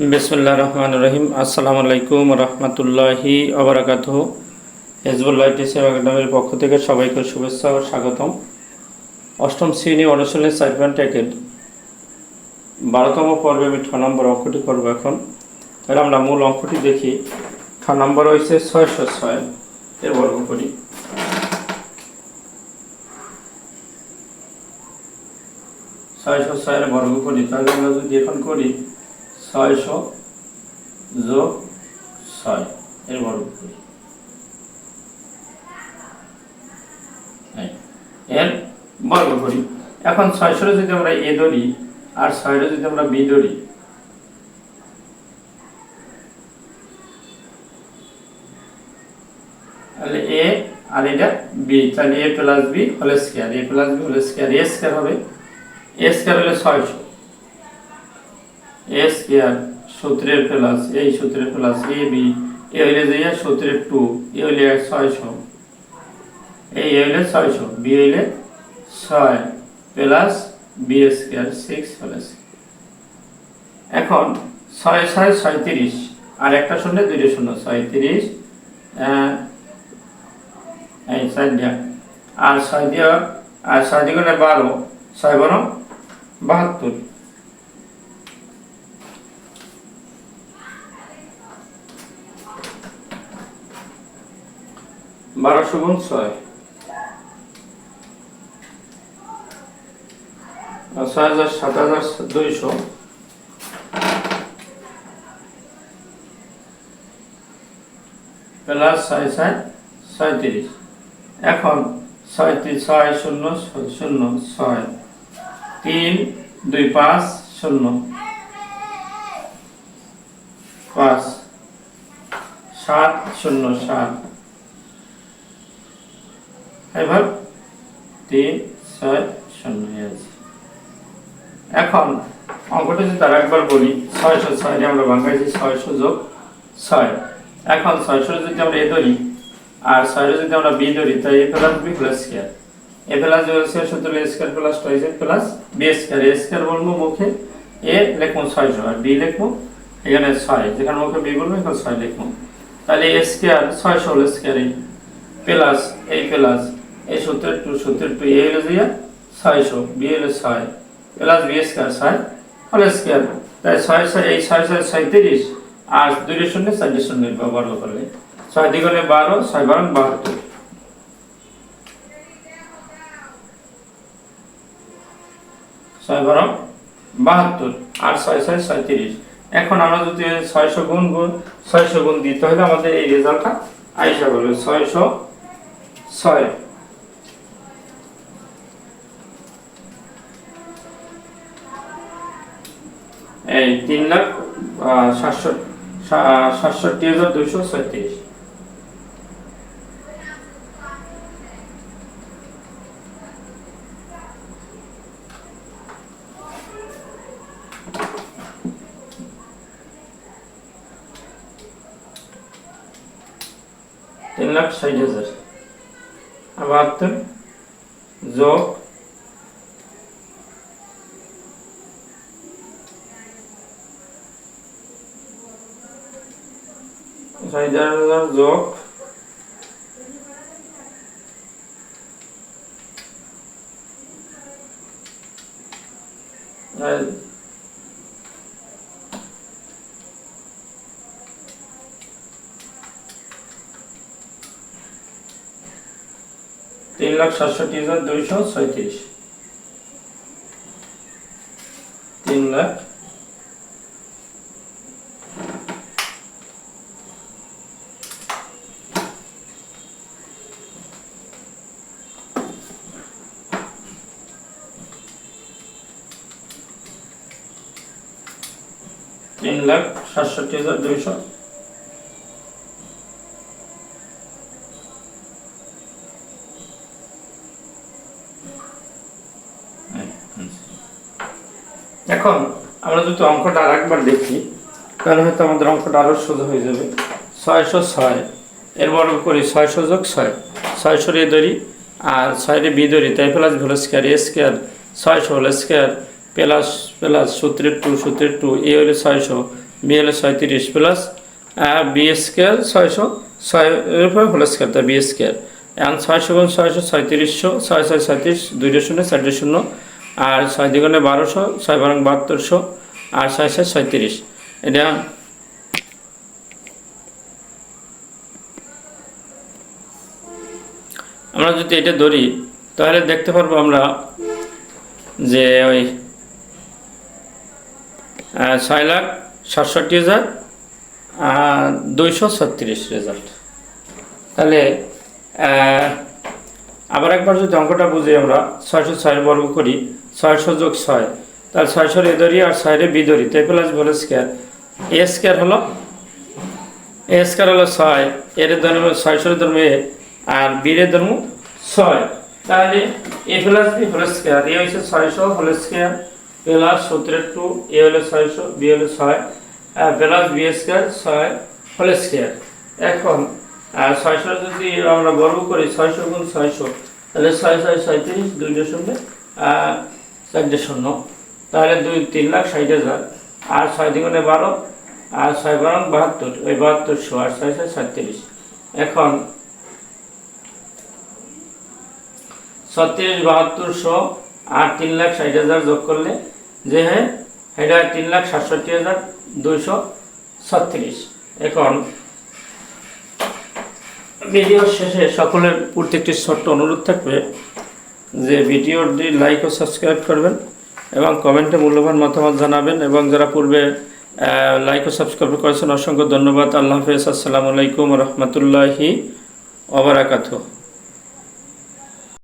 বিসমুল্লাহ রহমান রহিম আসসালামু আলাইকুম রহমতুল্লাহি আবরাকাত হেজবুল্লাহ টিসিএম একাডেমির পক্ষ থেকে সবাইকে শুভেচ্ছা ও স্বাগতম। অষ্টম শ্রেণি অনুশীলনী সাইফান ট্যাকের বারোতম পর্বে আমি ছ নম্বর অঙ্কটি করব এখন। তাহলে আমরা মূল অঙ্কটি দেখি। ছ নম্বর হয়েছে ছয়শো ছয়। এর বর্গ করি ছয়শো ছয়ের বর্গ করি তাহলে আমরা যদি এখন করি ছয়শো যোগ ছয়, এর বর্গ করি। এর বর্গ করি। এখন ছয়শো যদি আমরা এ ধরি, আর ছয়টা যদি আমরা বি ধরি, তাহলে এ আর এটা বি, তাহলে A plus B whole square A plus B whole square A square হবে, এ স্কোয়ার হলে ছয়শো। এ স্কোয়ার সূত্রের প্লাস, এই সূত্রের প্লাস এ বি, এ হইলে যে সূত্রের টু, এ হইলে ছয়শো। এই এ হইলে ছয়শো, বি হইলে ছয় plus B square six plus এখন ছয় ছয় ছয়ত্রিশ আর একটা শূন্য, দুইটা শূন্য, ছয়ত্রিশ এই ছয় দিয়া। আর ছয় দিয়া, আর ছয় দিগুণে বারো, ছয় বারো বাহাত্তর। বারোশো গুণ ছয়। ছয় হাজার, সাত হাজার, দুইশো। প্লাস ছয় ছয়, ছয়ত্রিশ। এখন ছয়ত্রিশ, ছয়, শূন্য শূন্য, ছয়। তিন, দুই, পাঁচ, শূন্য। পাঁচ, সাত, শূন্য, সাত। এবার তিন, ছয়, শূন্য এখন অঙ্কটা যদি একবার বলি, ছয়শো ছয় আমরা বাংলাইছি ছয়শো যোগ ছয়। এখন ছয়শো যদি আমরা এ ধরি, আর ছয়শো যদি আমরা বি ধরি তাই A plus B plus square A plus square সূত্র A square plus twice plus B square A square বলব মুখে, এ লিখব ছয়শো, আর বি লিখব এখানে ছয়। যেখানে মুখে বি বলব, এখানে ছয় লিখব। তাহলে এ স্কোয়ার ছয়শো হলো স্কোয়ার প্লাস এই প্লাস এই সূত্রের টু সূত্রের টু এ হলো যে ছয়শো, বি হলো ছয়, প্লাস বি স্কোয়ার ছয়, হলো স্কোয়ার। তাই ছয় ছয়, এই ছয় ছয় ছয়ত্রিশ আর দুইটি শূন্য, চারটি শূন্য ব্যবহার করলে। ছয় দ্বিগুণে বারো, ছয় বারো, বাহাত্তর। ছয় বারো, বাহাত্তর, আর ছয় ছয় ছয়ত্রিশ। এখন আমরা যদি ছয়শো গুণ গুণ, ছয়শো গুণ দিই তাহলে আমাদের এই রেজাল্টটা আইসা বলবে ছয়শো ছয়। এই তিন লাখ সাতষট্টি হাজার দুইশো ছয়ত্রিশ তিন লাখ ষাট হাজার। বাহাত্তর যোগ ষাট হাজার যোগ তিন লাখ সাতষট্টি হাজার দুইশো ছয়ত্রিশ। তিন লাখ তিন লাখ সাতষট্টি হাজার দুইশো। এখন আমরা যদি অঙ্কটা আর একবার দেখি, তাহলে হয়তো আমাদের অঙ্কটা আরও সোজা হয়ে যাবে। ছয়শো ছয়, এর বর্গ করি ছয়শো যোগ ছয়। ছয়শো রে ধরি আর ছয়রে বি ধরি, তাই plus whole square A square ছয়শো হোল স্কোয়ার প্লাস প্লাস সূত্রের টু সূত্রের টু, এ হলে ছয়শো, বি হলো ছয়ত্রিশ, প্লাস বি স্কোয়ার ছয়শো, ছয় হোল স্কোয়ার তা বি স্কোয়ার এখন ছয়শো গুণ ছয়শো, ছয়ত্রিশশো, ছয় ছয়, ছয়ত্রিশ, দুইটা শূন্য, চারটে শূন্য, আর ছয় দ্বিগুণে বারোশো, ছয় বারং বাহাত্তরশো, আর ছয় ছয়, ছয়ত্রিশ। এটা আমরা যদি এটা ধরি, তাহলে দেখতে পারব আমরা যে ওই ছয় লাখ সাতষট্টি হাজার দুইশো ছত্রিশ রেজাল্ট তাহলে আবার একবার যদি অঙ্কটা বুঝি আমরা, ছয়শো ছয়ের বর্গ করি, ছয়শো যোগ ছয়, তাহলে ছয়শোর এ ধরি আর ছয়ের বি ধরি তাই প্লাস বলে স্কোয়ার এ স্কোয়ার হলো, এ স্কোয়ার হলো ছয়, এর ধর্ম ছয়শোর ধর্ম এ, আর বীরের ধর্ম ছয়। তাহলে A plus B whole square A হচ্ছে ছয়শো হোল স্কোয়ার প্লাস সতেরো টু এ হলো ছয়শো, বি হলো ছয় প্লাস বি স্কোয়ার ছয় হোল স্কোয়ার। এখন ছয়শো যদি আমরা বর্গ করি, ছয়শো গুণ ছয়শো, তাহলে ছয় ছয়, ছয়ত্রিশ দুইটা শূন্য চারটে শূন্য তাহলে দুই, তিন লাখ ষাট হাজার। আর ছয় দ্বিগুণে বারো, আর ছয় বারো বাহাত্তর, ওই বাহাত্তরশো আর ছয় ছয়, ছয়ত্রিশ। এখন, ছত্রিশ বাহাত্তরশো আর তিন লাখ ষাট হাজার যোগ করলে যে হয়, এটা তিন লাখ সাতষট্টি হাজার দুইশো ছত্রিশ। এখন, ভিডিওর শেষে সকলের প্রতি ছোট্ট অনুরোধ থাকবে যে ভিডিওটি লাইক ও সাবস্ক্রাইব করবেন এবং কমেন্টে মূল্যবান মতামত জানাবেন এবং যারা পূর্বে লাইক ও সাবস্ক্রাইব করেছেন, অসংখ্য ধন্যবাদ। আল্লাহ হাফেজ। আসসালামু আলাইকুম রহমতুল্লাহি ওবরাকাতু